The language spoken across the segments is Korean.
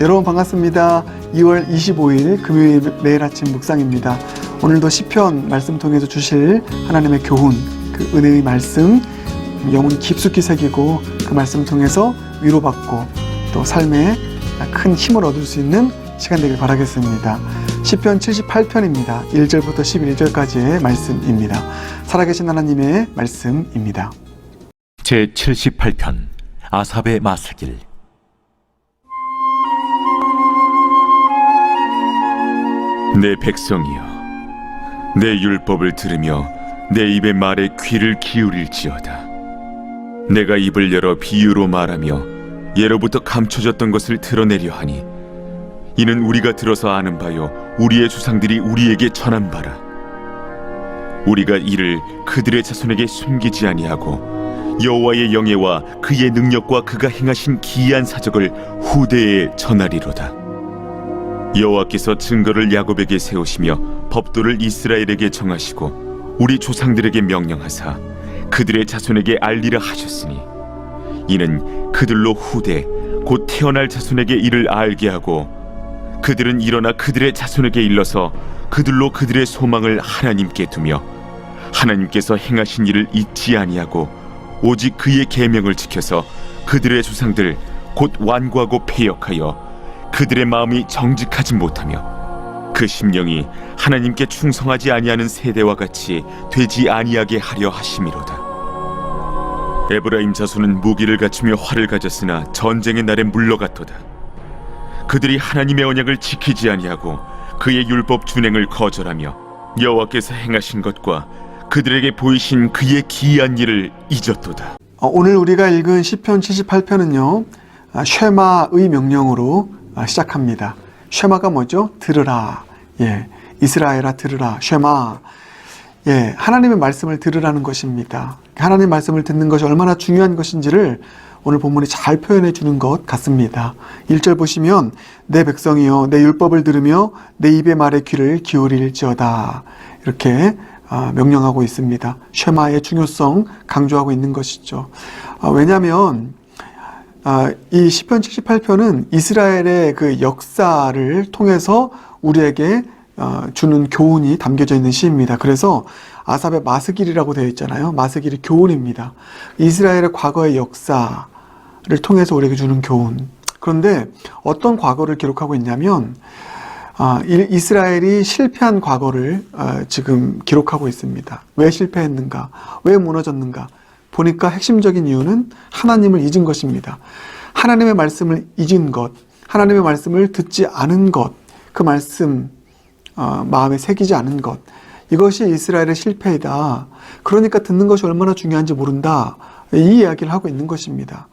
여러분 반갑습니다. 2월 25일 금요일 매일 아침 묵상입니다. 오늘도 시편 말씀 통해서 주실 하나님의 교훈, 그 은혜의 말씀 영혼 깊숙이 새기고 그 말씀 통해서 위로받고 또 삶에 큰 힘을 얻을 수 있는 시간 되길 바라겠습니다. 시편 78편입니다. 1절부터 11절까지의 말씀입니다. 살아계신 하나님의 말씀입니다. 제 78편 아삽의 마스길 내 백성이여 내 율법을 들으며 내 입의 말에 귀를 기울일지어다. 내가 입을 열어 비유로 말하며 예로부터 감춰졌던 것을 드러내려 하니 이는 우리가 들어서 아는 바요 우리의 조상들이 우리에게 전한 바라. 우리가 이를 그들의 자손에게 숨기지 아니하고 여호와의 영예와 그의 능력과 그가 행하신 기이한 사적을 후대에 전하리로다 여호와께서 증거를 야곱에게 세우시며 법도를 이스라엘에게 정하시고 우리 조상들에게 명령하사 그들의 자손에게 알리라 하셨으니 이는 그들로 후대 곧 태어날 자손에게 이를 알게 하고 그들은 일어나 그들의 자손에게 일러서 그들로 그들의 소망을 하나님께 두며 하나님께서 행하신 일을 잊지 아니하고 오직 그의 계명을 지켜서 그들의 조상들 곧 완고하고 패역하여 그들의 마음이 정직하지 못하며 그 심령이 하나님께 충성하지 아니하는 세대와 같이 되지 아니하게 하려 하심이로다. 에브라임 자손은 무기를 갖추며 활을 가졌으나 전쟁의 날에 물러갔도다. 그들이 하나님의 언약을 지키지 아니하고 그의 율법 준행을 거절하며 여호와께서 행하신 것과 그들에게 보이신 그의 기이한 일을 잊었도다. 어, 오늘 우리가 읽은 시편 78편은요. 아, 쉐마의 명령으로 아, 시작합니다. 쉐마가 뭐죠? 들으라. 예. 이스라엘아 들으라. 쉐마. 예. 하나님의 말씀을 들으라는 것입니다. 하나님의 말씀을 듣는 것이 얼마나 중요한 것인지를 오늘 본문이 잘 표현해 주는 것 같습니다. 1절 보시면 내 백성이여 내 율법을 들으며 내 입의 말에 귀를 기울일지어다. 이렇게 아, 명령하고 있습니다. 쉐마의 중요성 강조하고 있는 것이죠. 아, 왜냐하면 아, 이 시편 78편은 이스라엘의 그 역사를 통해서 우리에게 어, 주는 교훈이 담겨져 있는 시입니다. 그래서 아삽의 마스길이라고 되어 있잖아요. 마스길이 교훈입니다. 이스라엘의 과거의 역사를 통해서 우리에게 주는 교훈. 그런데 어떤 과거를 기록하고 있냐면 아, 이- 이스라엘이 실패한 과거를 아, 지금 기록하고 있습니다. 왜 실패했는가? 왜 무너졌는가? 보니까 핵심적인 이유는 하나님을 잊은 것입니다. 하나님의 말씀을 잊은 것, 하나님의 말씀을 듣지 않은 것, 그 말씀 어, 마음에 새기지 않은 것, 이것이 이스라엘의 실패이다. 그러니까 듣는 것이 얼마나 중요한지 모른다. 이 이야기를 하고 있는 것입니다.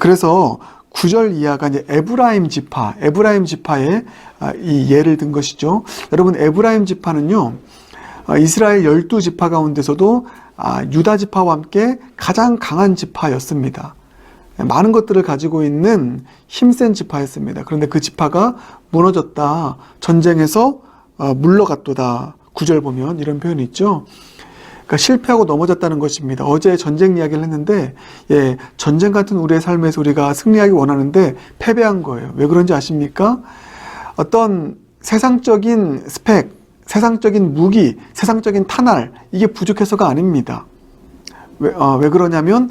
그래서 구절 이하가 이제 에브라임 지파, 에브라임 지파의 아, 이 예를 든 것이죠. 여러분 에브라임 지파는요. 아, 이스라엘 열두 지파 가운데서도 아, 유다 지파와 함께 가장 강한 지파였습니다. 많은 것들을 가지고 있는 힘센 지파였습니다. 그런데 그 지파가 무너졌다. 전쟁에서 어, 물러갔도다. 구절 보면 이런 표현이 있죠. 그러니까 실패하고 넘어졌다는 것입니다. 어제 전쟁 이야기를 했는데, 예, 전쟁 같은 우리의 삶에서 우리가 승리하기 원하는데 패배한 거예요. 왜 그런지 아십니까? 어떤 세상적인 스펙, 세상적인 무기, 세상적인 탄알, 이게 부족해서가 아닙니다. 왜, 어, 왜 그러냐면,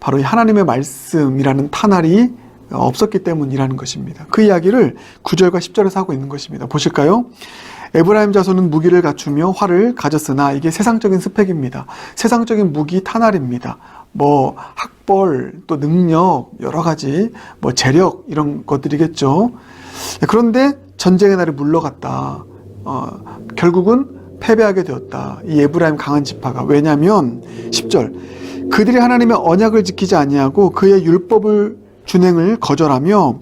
바로 이 하나님의 말씀이라는 탄알이 없었기 때문이라는 것입니다. 그 이야기를 9절과 10절에서 하고 있는 것입니다. 보실까요? 에브라임 자손은 무기를 갖추며 활을 가졌으나 이게 세상적인 스펙입니다. 세상적인 무기 탄알입니다. 뭐 학벌 또 능력 여러 가지 뭐 재력 이런 것들이겠죠. 그런데 전쟁의 날에 물러갔다. 어, 결국은 패배하게 되었다. 이 에브라임 강한 지파가 왜냐하면 10절 그들이 하나님의 언약을 지키지 아니하고 그의 율법을 준행을 거절하며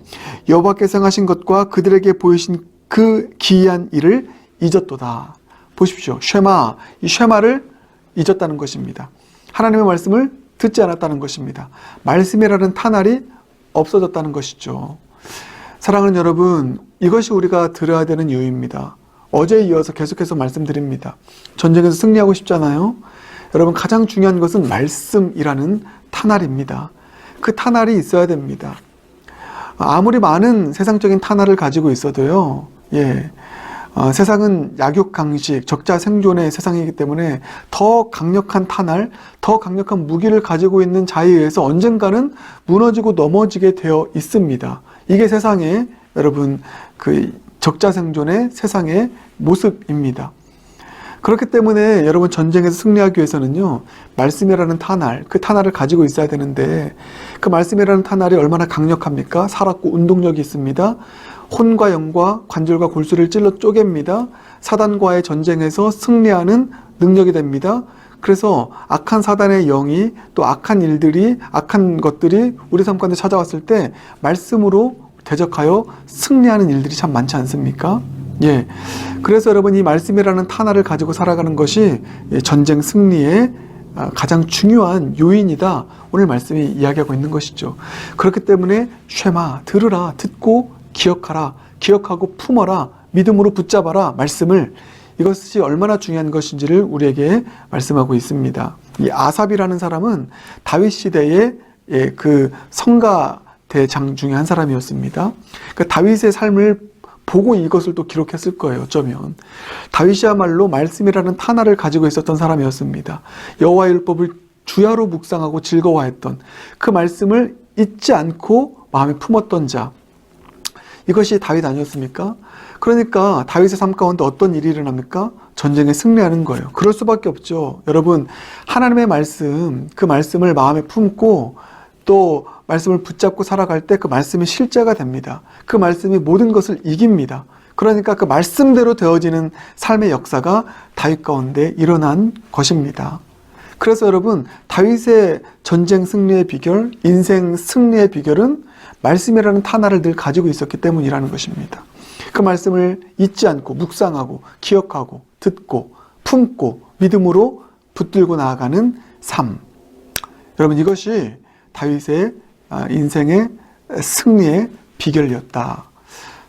여호와께서 행하신 것과 그들에게 보이신 그 기이한 일을 잊었도다. 보십시오. 쉐마, 이 쉐마를 잊었다는 것입니다. 하나님의 말씀을 듣지 않았다는 것입니다. 말씀이라는 탄알이 없어졌다는 것이죠. 사랑하는 여러분, 이것이 우리가 들어야 되는 이유입니다. 어제에 이어서 계속해서 말씀드립니다. 전쟁에서 승리하고 싶잖아요. 여러분, 가장 중요한 것은 말씀이라는 탄알입니다. 그 탄알이 있어야 됩니다. 아무리 많은 세상적인 탄화를 가지고 있어도요, 예, 어, 세상은 약육강식, 적자 생존의 세상이기 때문에 더 강력한 탄알, 더 강력한 무기를 가지고 있는 자에 의해서 언젠가는 무너지고 넘어지게 되어 있습니다. 이게 세상의 여러분 그 적자 생존의 세상의 모습입니다. 그렇기 때문에 여러분 전쟁에서 승리하기 위해서는요 말씀이라는 탄알 그 탄알을 가지고 있어야 되는데 그 말씀이라는 탄알이 얼마나 강력합니까? 살았고 운동력이 있습니다. 혼과 영과 관절과 골수를 찔러 쪼갭니다. 사단과의 전쟁에서 승리하는 능력이 됩니다. 그래서 악한 사단의 영이 또 악한 일들이 악한 것들이 우리 삶 가운데 찾아왔을 때 말씀으로 대적하여 승리하는 일들이 참 많지 않습니까? 예. 그래서 여러분 이 말씀이라는 탄화를 가지고 살아가는 것이 예, 전쟁 승리의 아, 가장 중요한 요인이다. 오늘 말씀이 이야기하고 있는 것이죠. 그렇기 때문에 쉐마 들으라 듣고 기억하라 기억하고 품어라 믿음으로 붙잡아라 말씀을 이것이 얼마나 중요한 것인지를 우리에게 말씀하고 있습니다. 이 아삽이라는 사람은 다윗 시대의 예, 그 성가 대장 중에 한 사람이었습니다. 그 다윗의 삶을 보고 이것을 또 기록했을 거예요. 어쩌면 다윗이야말로 말씀이라는 탄화를 가지고 있었던 사람이었습니다. 여호와의 율법을 주야로 묵상하고 즐거워했던 그 말씀을 잊지 않고 마음에 품었던 자. 이것이 다윗 아니었습니까? 그러니까 다윗의 삶 가운데 어떤 일이 일어납니까? 전쟁에 승리하는 거예요. 그럴 수밖에 없죠. 여러분, 하나님의 말씀, 그 말씀을 마음에 품고 또 말씀을 붙잡고 살아갈 때 그 말씀이 실제가 됩니다. 그 말씀이 모든 것을 이깁니다. 그러니까 그 말씀대로 되어지는 삶의 역사가 다윗 가운데 일어난 것입니다. 그래서 여러분, 다윗의 전쟁 승리의 비결, 인생 승리의 비결은 말씀이라는 탄화를 늘 가지고 있었기 때문이라는 것입니다. 그 말씀을 잊지 않고 묵상하고 기억하고 듣고 품고 믿음으로 붙들고 나아가는 삶. 여러분 이것이 다윗의 아, 인생의 승리의 비결이었다.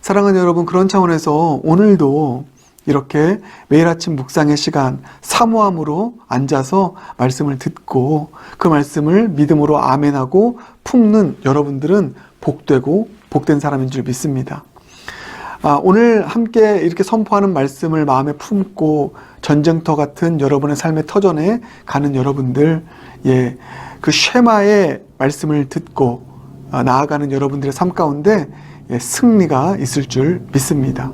사랑하는 여러분 그런 차원에서 오늘도 이렇게 매일 아침 묵상의 시간 사모함으로 앉아서 말씀을 듣고 그 말씀을 믿음으로 아멘하고 품는 여러분들은 복되고 복된 사람인 줄 믿습니다. 아, 오늘 함께 이렇게 선포하는 말씀을 마음에 품고 전쟁터 같은 여러분의 삶의 터전에 가는 여러분들, 예, 그 쉐마의 말씀을 듣고 아, 나아가는 여러분들의 삶 가운데 예, 승리가 있을 줄 믿습니다.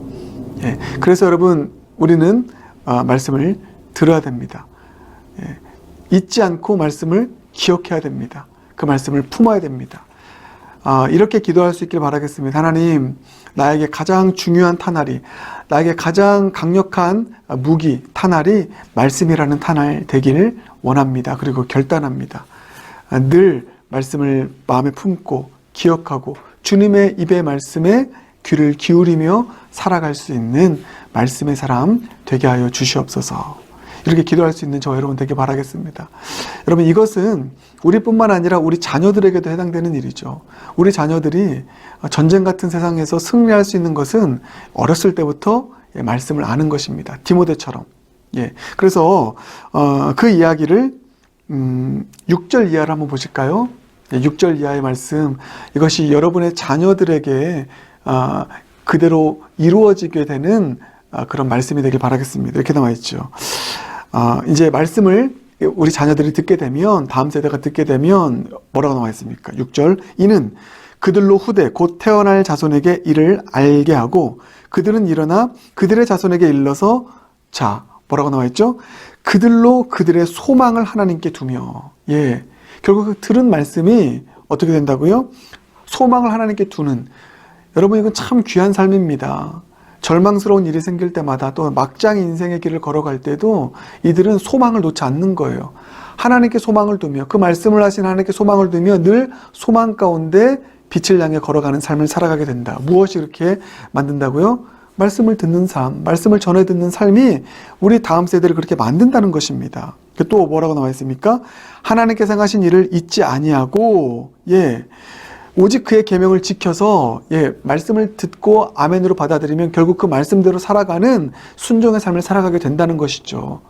예, 그래서 여러분 우리는 아, 말씀을 들어야 됩니다. 예, 잊지 않고 말씀을 기억해야 됩니다. 그 말씀을 품어야 됩니다. 아, 이렇게 기도할 수 있길 바라겠습니다. 하나님, 나에게 가장 중요한 탄알이, 나에게 가장 강력한 무기, 탄알이 말씀이라는 탄알 되기를 원합니다. 그리고 결단합니다. 아, 늘 말씀을 마음에 품고 기억하고 주님의 입의 말씀에 귀를 기울이며 살아갈 수 있는 말씀의 사람 되게 하여 주시옵소서. 이렇게 기도할 수 있는 저 여러분 되게 바라겠습니다. 여러분 이것은 우리뿐만 아니라 우리 자녀들에게도 해당되는 일이죠. 우리 자녀들이 전쟁 같은 세상에서 승리할 수 있는 것은 어렸을 때부터 예, 말씀을 아는 것입니다. 디모데처럼. 예. 그래서 어, 그 이야기를 음, 6절 이하를 한번 보실까요? 예, 6절 이하의 말씀 이것이 여러분의 자녀들에게 아, 그대로 이루어지게 되는 아, 그런 말씀이 되길 바라겠습니다. 이렇게 나와 있죠. 아, 이제 말씀을 우리 자녀들이 듣게 되면 다음 세대가 듣게 되면 뭐라고 나와 있습니까? 6절 이는 그들로 후대 곧 태어날 자손에게 이를 알게 하고 그들은 일어나 그들의 자손에게 일러서 자 뭐라고 나와 있죠? 그들로 그들의 소망을 하나님께 두며 예 결국 그 들은 말씀이 어떻게 된다고요? 소망을 하나님께 두는 여러분 이건 참 귀한 삶입니다. 절망스러운 일이 생길 때마다 또 막장 인생의 길을 걸어갈 때도 이들은 소망을 놓지 않는 거예요. 하나님께 소망을 두며 그 말씀을 하신 하나님께 소망을 두며 늘 소망 가운데 빛을 향해 걸어가는 삶을 살아가게 된다. 무엇이 이렇게 만든다고요? 말씀을 듣는 삶, 말씀을 전해 듣는 삶이 우리 다음 세대를 그렇게 만든다는 것입니다. 또 뭐라고 나와 있습니까? 하나님께서 행하신 일을 잊지 아니하고 예. 오직 그의 계명을 지켜서 예, 말씀을 듣고 아멘으로 받아들이면 결국 그 말씀대로 살아가는 순종의 삶을 살아가게 된다는 것이죠.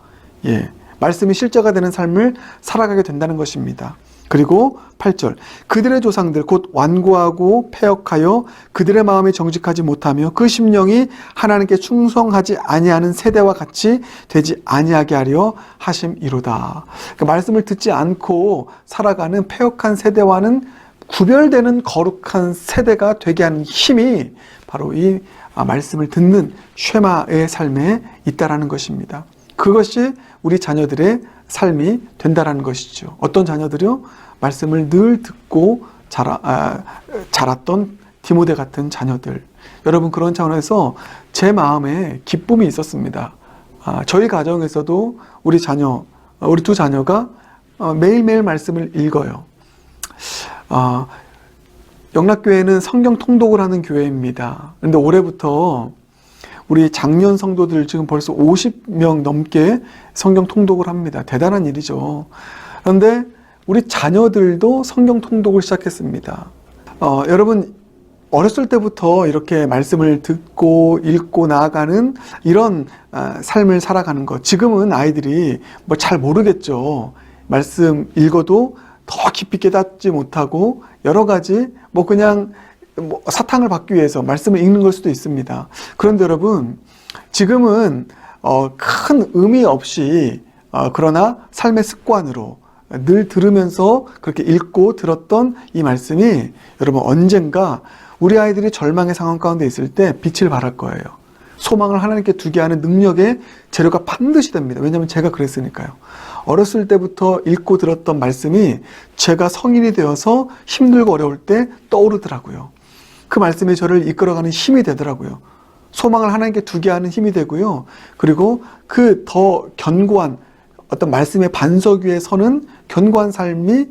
예. 말씀이 실제가 되는 삶을 살아가게 된다는 것입니다. 그리고 8절 그들의 조상들 곧 완고하고 패역하여 그들의 마음이 정직하지 못하며 그 심령이 하나님께 충성하지 아니하는 세대와 같이 되지 아니하게 하려 하심이로다. 그 말씀을 듣지 않고 살아가는 패역한 세대와는 구별되는 거룩한 세대가 되게 하는 힘이 바로 이 아, 말씀을 듣는 쉐마의 삶에 있다라는 것입니다. 그것이 우리 자녀들의 삶이 된다라는 것이죠. 어떤 자녀들이요? 말씀을 늘 듣고 자라, 아, 자랐던 디모데 같은 자녀들. 여러분 그런 차원에서 제 마음에 기쁨이 있었습니다. 아, 저희 가정에서도 우리 자녀, 어, 우리 두 자녀가 어, 매일매일 말씀을 읽어요. 아, 영락교회는 성경 통독을 하는 교회입니다. 그런데 올해부터 우리 작년 성도들 지금 벌써 50명 넘게 성경 통독을 합니다. 대단한 일이죠. 그런데 우리 자녀들도 성경 통독을 시작했습니다. 어, 여러분, 어렸을 때부터 이렇게 말씀을 듣고 읽고 나아가는 이런 아, 삶을 살아가는 것. 지금은 아이들이 뭐 잘 모르겠죠. 말씀 읽어도 더 깊이 깨닫지 못하고 여러 가지 뭐 그냥 뭐 사탕을 받기 위해서 말씀을 읽는 걸 수도 있습니다. 그런데 여러분 지금은 어, 큰 의미 없이 어, 그러나 삶의 습관으로 늘 들으면서 그렇게 읽고 들었던 이 말씀이 여러분 언젠가 우리 아이들이 절망의 상황 가운데 있을 때 빛을 발할 거예요. 소망을 하나님께 두게 하는 능력의 재료가 반드시 됩니다. 왜냐하면 제가 그랬으니까요. 어렸을 때부터 읽고 들었던 말씀이 제가 성인이 되어서 힘들고 어려울 때 떠오르더라고요. 그 말씀이 저를 이끌어가는 힘이 되더라고요. 소망을 하나님께 두게 하는 힘이 되고요. 그리고 그 더 견고한 어떤 말씀의 반석 위에 서는 견고한 삶이 에,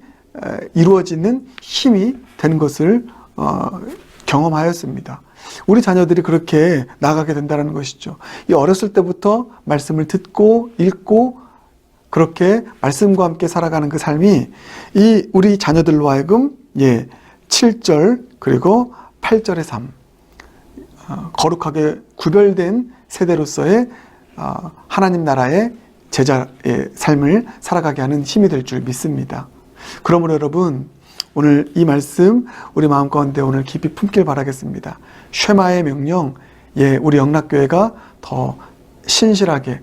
이루어지는 힘이 되는 것을 어, 경험하였습니다. 우리 자녀들이 그렇게 나가게 된다는 것이죠. 이 어렸을 때부터 말씀을 듣고 읽고 그렇게 말씀과 함께 살아가는 그 삶이 이 우리 자녀들로 하여금 예 7절 그리고 8절의 삶 어, 거룩하게 구별된 세대로서의 어, 하나님 나라의 제자의 삶을 살아가게 하는 힘이 될 줄 믿습니다. 그러므로 여러분 오늘 이 말씀 우리 마음 가운데 오늘 깊이 품길 바라겠습니다. 쉐마의 명령, 예, 우리 영락교회가 더 신실하게,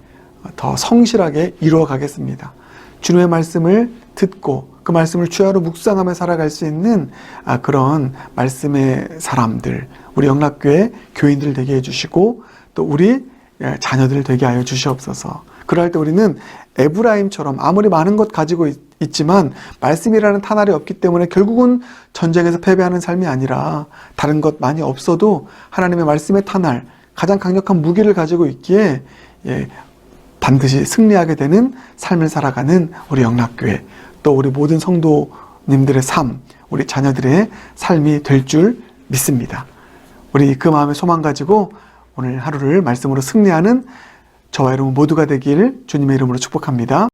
더 성실하게 이루어 가겠습니다. 주님의 말씀을 듣고 그 말씀을 주야로 묵상하며 살아갈 수 있는 아, 그런 말씀의 사람들, 우리 영락교회 교인들 되게 해주시고 또 우리 예, 자녀들 되게 하여 주시옵소서. 그럴 때 우리는 에브라임처럼 아무리 많은 것 가지고 있, 있지만 말씀이라는 탄알이 없기 때문에 결국은 전쟁에서 패배하는 삶이 아니라 다른 것 많이 없어도 하나님의 말씀의 탄알 가장 강력한 무기를 가지고 있기에 예, 반드시 승리하게 되는 삶을 살아가는 우리 영락교회 또 우리 모든 성도님들의 삶 우리 자녀들의 삶이 될 줄 믿습니다. 우리 그 마음의 소망 가지고 오늘 하루를 말씀으로 승리하는 저와 여러분 모두가 되길 주님의 이름으로 축복합니다.